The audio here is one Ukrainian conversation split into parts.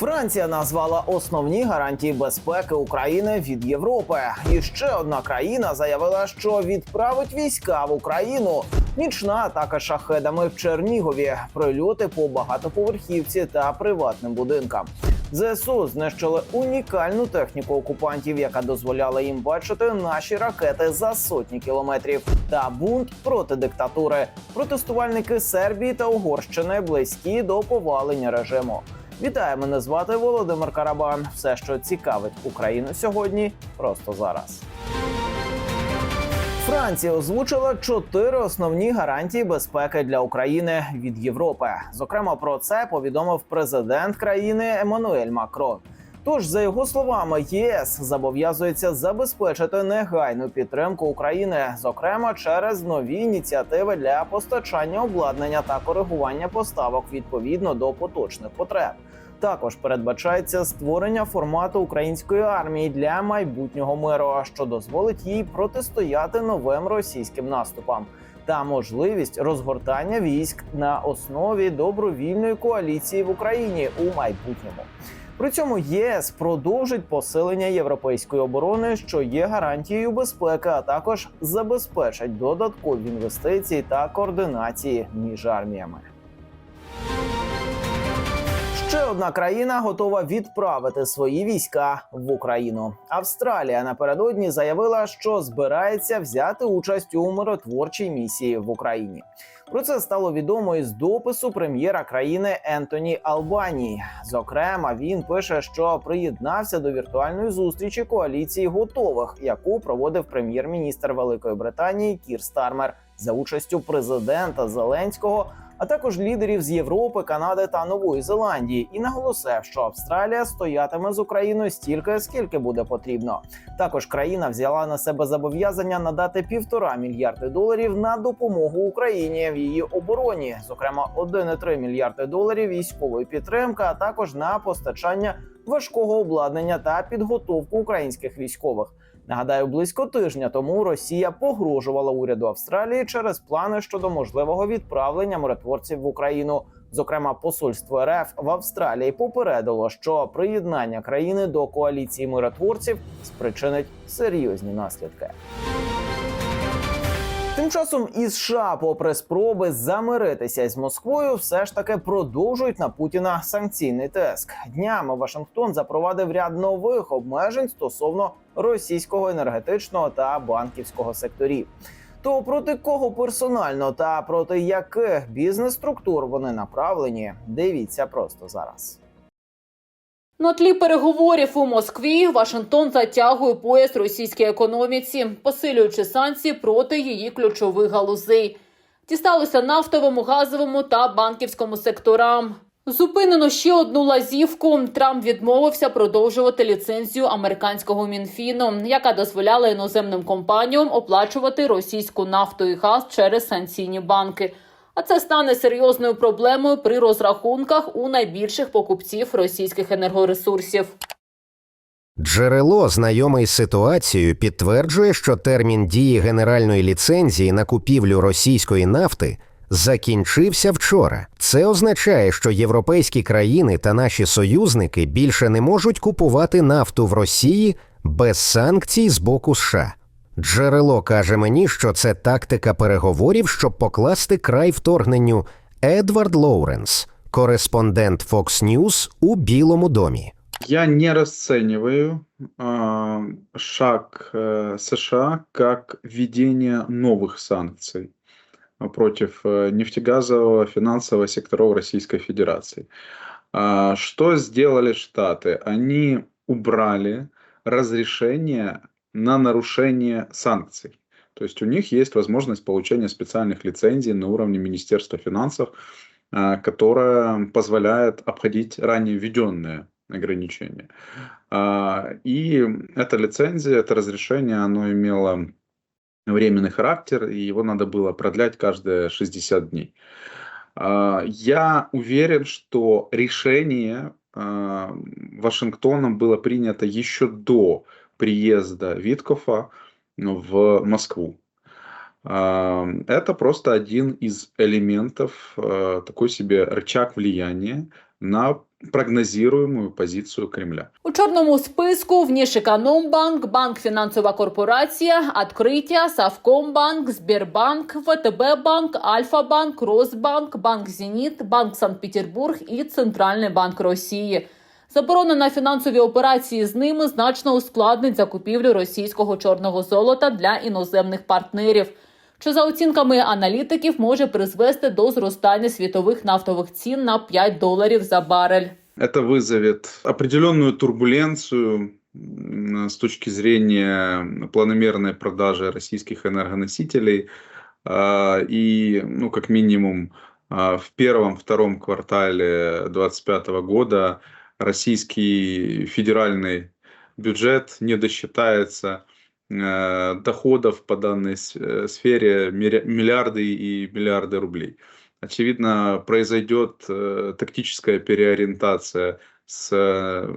Франція назвала основні гарантії безпеки України від Європи. І ще одна країна заявила, що відправить війська в Україну. Нічна атака шахедами в Чернігові, прильоти по багатоповерхівці та приватним будинкам. ЗСУ знищили унікальну техніку окупантів, яка дозволяла їм бачити наші ракети за сотні кілометрів. Та бунт проти диктатури. Протестувальники Сербії та Угорщини близькі до повалення режиму. Вітаю, мене звати Володимир Карабан. Все, що цікавить Україну сьогодні, просто зараз. Франція озвучила чотири основні гарантії безпеки для України від Європи. Зокрема, про це повідомив президент країни Еммануель Макрон. Тож, за його словами, ЄС зобов'язується забезпечити негайну підтримку України, зокрема через нові ініціативи для постачання обладнання та коригування поставок відповідно до поточних потреб. Також передбачається створення формату української армії для майбутнього миру, що дозволить їй протистояти новим російським наступам, та можливість розгортання військ на основі добровільної коаліції в Україні у майбутньому. При цьому ЄС продовжить посилення європейської оборони, що є гарантією безпеки, а також забезпечить додаткові інвестиції та координації між арміями. Ще одна країна готова відправити свої війська в Україну. Австралія напередодні заявила, що збирається взяти участь у миротворчій місії в Україні. Про це стало відомо із допису прем'єра країни Ентоні Албанії. Зокрема, він пише, що приєднався до віртуальної зустрічі коаліції готових, яку проводив прем'єр-міністр Великої Британії Кір Стармер за участю президента Зеленського а також лідерів з Європи, Канади та Нової Зеландії, і наголосив, що Австралія стоятиме з Україною стільки, скільки буде потрібно. Також країна взяла на себе зобов'язання надати півтора мільярди доларів на допомогу Україні в її обороні, зокрема 1,3 мільярди доларів військової підтримки, а також на постачання важкого обладнання та підготовку українських військових. Нагадаю, близько тижня тому Росія погрожувала уряду Австралії через плани щодо можливого відправлення миротворців в Україну. Зокрема, посольство РФ в Австралії попередило, що приєднання країни до коаліції миротворців спричинить серйозні наслідки. Тим часом і США, попри спроби замиритися з Москвою, все ж таки продовжують на Путіна санкційний тиск. Днями Вашингтон запровадив ряд нових обмежень стосовно російського енергетичного та банківського секторів. То проти кого персонально та проти яких бізнес-структур вони направлені? Дивіться просто зараз. На тлі переговорів у Москві Вашингтон затягує пояс російській економіці, посилюючи санкції проти її ключових галузей. Дісталося нафтовому, газовому та банківському секторам. Зупинено ще одну лазівку. Трамп відмовився продовжувати ліцензію американського мінфіну, яка дозволяла іноземним компаніям оплачувати російську нафту і газ через санкційні банки. А це стане серйозною проблемою при розрахунках у найбільших покупців російських енергоресурсів. Джерело, знайоме із ситуацією, підтверджує, що термін дії генеральної ліцензії на купівлю російської нафти закінчився вчора. Це означає, що європейські країни та наші союзники більше не можуть купувати нафту в Росії без санкцій з боку США. Джерело каже мені, що це тактика переговорів, щоб покласти край вторгненню. Едвард Лоуренс, кореспондент Fox News у Білому домі. Я не расцениваю а, шаг э, США как введение новых санкций а, против э, нефтегазового финансового секторов Российской Федерации. А, Что сделали Штаты? Они убрали разрешение На нарушение санкций. То есть у них есть возможность получения специальных лицензий на уровне Министерства финансов, а, которая позволяет обходить ранее введенные ограничения. А, И эта лицензия, это разрешение, оно имело временный характер, и его надо было продлять каждые 60 дней. А, Я уверен, что решение Вашингтоном было принято еще до приезда Виткофа в Москву. А, Это просто один из элементов, а, такой себе рычаг влияния на прогнозируемую позицию Кремля. У чорному списку Внішекономбанк, Банк Фінансова корпорація, Откриття, Савкомбанк, Збірбанк, ВТБ Банк, Альфа-Банк, Росбанк, Банк Зеніт, Банк Санкт-Петербург і Центральний банк Росії. Заборона на фінансові операції з ними значно ускладнить закупівлю російського чорного золота для іноземних партнерів, що за оцінками аналітиків може призвести до зростання світових нафтових цін на 5 доларів за барель. Это вызовет определенную турбуленцию м, с точки зрения планомерной продажи российских энергоносителей. А, И, ну, как минимум, а, в первом-втором квартале 2025 года российский федеральный бюджет не досчитается э, доходов по данной э, сфере миллиарды и миллиарды рублей. Очевидно, произойдет э, тактическая переориентация с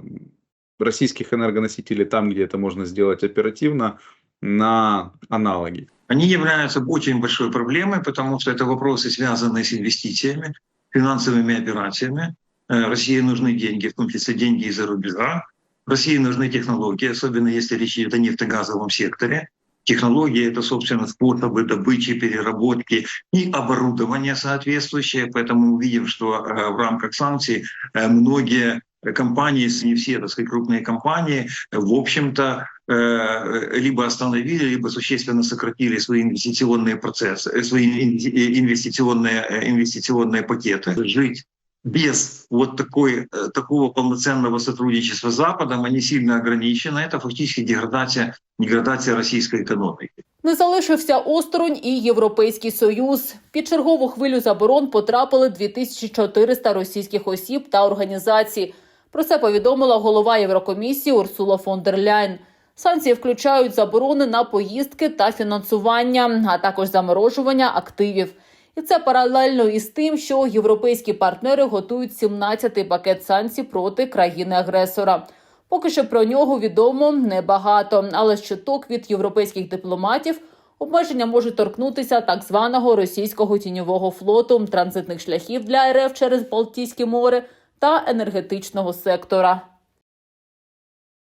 российских энергоносителей там, где это можно сделать оперативно, на аналоги. Они являются очень большой проблемой, потому что это вопросы, связанные с инвестициями, финансовыми операциями. Э, России нужны деньги, в том числе деньги из-за рубежа. России нужны технологии, особенно если речь идет о нефтегазовом секторе. Технологии — это, собственно, способы добычи, переработки и оборудование соответствующее. Поэтому мы видим, что э, в рамках санкций э, многие компании, не все, так сказать, крупные компании, в общем-то, либо остановили, либо существенно сократили свои инвестиционные процессы, свои инвести- инвестиционные, инвестиционные пакеты. Жить без вот такой, э, такого полноценного сотрудничества с Западом, они сильно ограничены. Это фактически деградация, деградация российской экономики. Не залишився осторонь і Європейський Союз. Під чергову хвилю заборон потрапили 2400 російських осіб та організацій. Про це повідомила голова Єврокомісії Урсула фон дер Ляйн. Санкції включають заборони на поїздки та фінансування, а також заморожування активів. І це паралельно із тим, що європейські партнери готують 17-й пакет санкцій проти країни-агресора. Поки що про нього відомо небагато, але з чуток від європейських дипломатів обмеження можуть торкнутися так званого російського тіньового флоту, транзитних шляхів для РФ через Балтійське море та енергетичного сектора.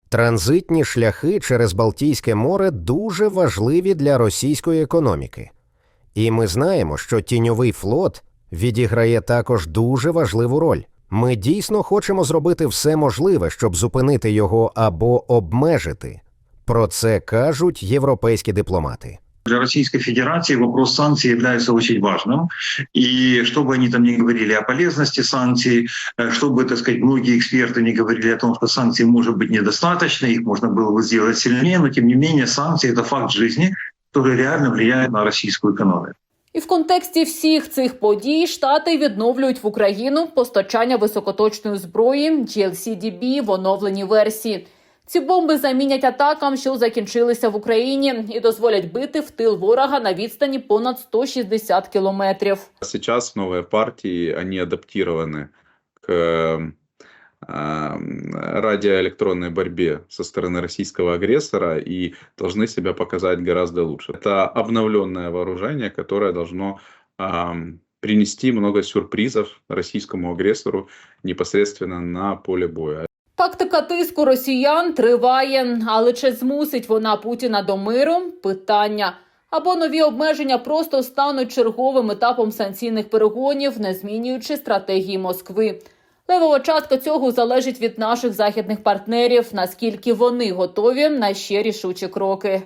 Транзитні шляхи через Балтійське море дуже важливі для російської економіки. І ми знаємо, що тіньовий флот відіграє також дуже важливу роль. Ми дійсно хочемо зробити все можливе, щоб зупинити його або обмежити. Про це кажуть європейські дипломати. Для Российской Федерации вопрос санкций является очень важным. И что бы они там ни говорили о полезности санкций, э, что бы, так сказать, многие эксперты не говорили о том, что санкций может быть недостаточно, их можно было бы сделать сильнее, но тем не менее санкции — это факт жизни, который реально влияет на российскую экономику. І в контексті всіх цих подій штати відновлюють в Україну постачання високоточної зброї GLCDB в оновленій версії. Ці бомби замінять атакам, що закінчилися в Україні, і дозволять бити в тил ворога на відстані понад 160 кілометрів. Сейчас новые партии, они адаптированы к э, радиоэлектронной борьбе со стороны российского агрессора и должны себя показать гораздо лучше. Это обновленное вооружение, которое должно ам, принести много сюрпризов российскому агрессору непосредственно на поле боя. Тактика тиску росіян триває, але чи змусить вона Путіна до миру? Питання. Або нові обмеження просто стануть черговим етапом санкційних перегонів, не змінюючи стратегії Москви. Левова частка цього залежить від наших західних партнерів, наскільки вони готові на ще рішучі кроки.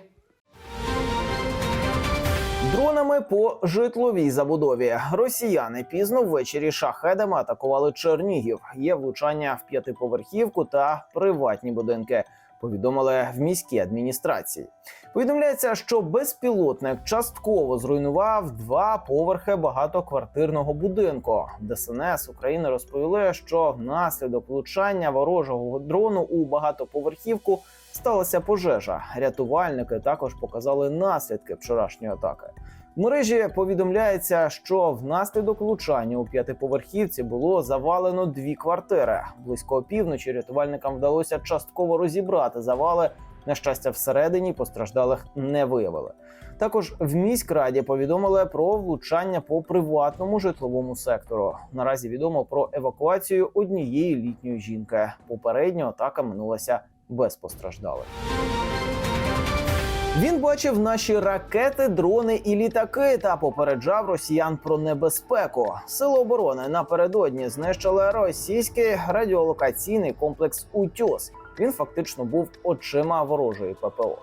Дронами по житловій забудові росіяни пізно ввечері шахедами атакували Чернігів. Є влучання в п'ятиповерхівку та приватні будинки. Повідомили в міській адміністрації. Повідомляється, що безпілотник частково зруйнував два поверхи багатоквартирного будинку. ДСНС України розповіли, що внаслідок влучання ворожого дрону у багатоповерхівку сталася пожежа. Рятувальники також показали наслідки вчорашньої атаки. Мережі повідомляється, що внаслідок влучання у п'ятиповерхівці було завалено дві квартири. Близько опівночі рятувальникам вдалося частково розібрати завали На щастя, всередині постраждалих не виявили. Також в міськраді повідомили про влучання по приватному житловому сектору. Наразі відомо про евакуацію однієї літньої жінки. Попередньо атака минулася без постраждалих. Він бачив наші ракети, дрони і літаки та попереджав росіян про небезпеку. Сили оборони напередодні знищили російський радіолокаційний комплекс Утьос. Він фактично був очима ворожої ППО.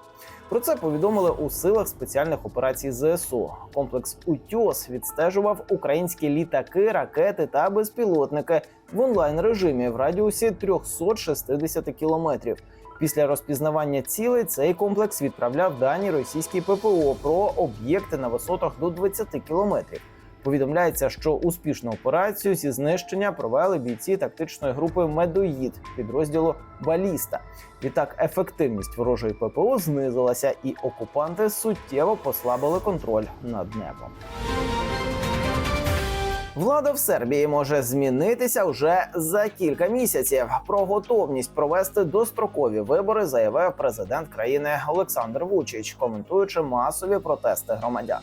Про це повідомили у силах спеціальних операцій ЗСУ. Комплекс Утьос відстежував українські літаки, ракети та безпілотники в онлайн режимі в радіусі 360 кілометрів. Після розпізнавання цілей цей комплекс відправляв дані російській ППО про об'єкти на висотах до 20 кілометрів. Повідомляється, що успішну операцію зі знищення провели бійці тактичної групи Медоїд підрозділу Баліста. Відтак ефективність ворожої ППО знизилася, і окупанти суттєво послабили контроль над небом. Влада в Сербії може змінитися вже за кілька місяців. Про готовність провести дострокові вибори заявив президент країни Олександр Вучич, коментуючи масові протести громадян.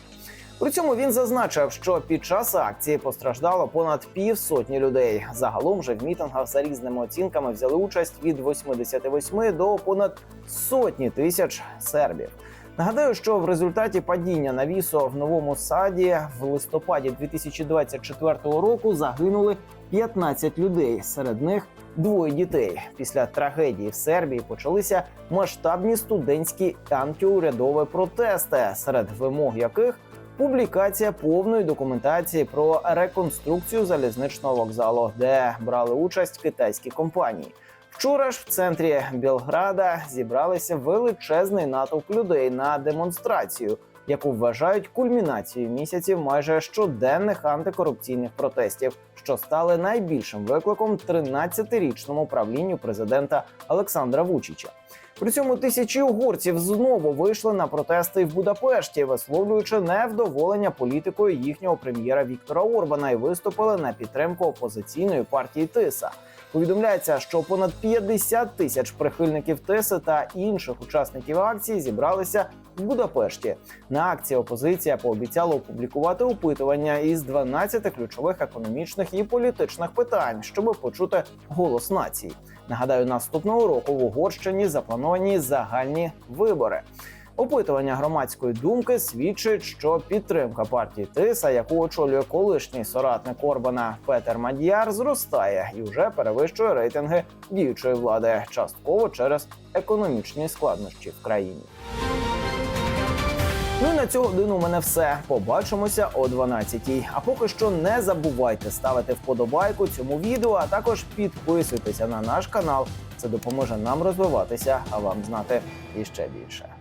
При цьому він зазначив, що під час акції постраждало понад півсотні людей. Загалом же в мітингах за різними оцінками взяли участь від 88 до понад сотні тисяч сербів. Нагадаю, що в результаті падіння навісу в новому саді в листопаді 2024 року загинули 15 людей. Серед них двоє дітей. Після трагедії в Сербії почалися масштабні студентські антиурядові протести, серед вимог яких публікація повної документації про реконструкцію залізничного вокзалу, де брали участь китайські компанії. Вчора ж в центрі Білграда зібралися величезний натовп людей на демонстрацію, яку вважають кульмінацією місяців майже щоденних антикорупційних протестів, що стали найбільшим викликом 13-річному правлінню президента Олександра Вучича. При цьому тисячі угорців знову вийшли на протести в Будапешті, висловлюючи невдоволення політикою їхнього прем'єра Віктора Орбана і виступили на підтримку опозиційної партії Тиса. Повідомляється, що понад 50 тисяч прихильників Тиси та інших учасників акції зібралися в Будапешті. На акції опозиція пообіцяла опублікувати опитування із 12 ключових економічних і політичних питань, щоб почути голос нації. Нагадаю, наступного року в Угорщині заплановані загальні вибори. Опитування громадської думки свідчить, що підтримка партії Тиса, яку очолює колишній соратник Орбана Петер Мад'яр, зростає і вже перевищує рейтинги діючої влади, частково через економічні складнощі в країні. Ну і на цю годину у мене все. Побачимося о 12-й. А поки що не забувайте ставити вподобайку цьому відео, а також підписуйтеся на наш канал. Це допоможе нам розвиватися, а вам знати іще більше.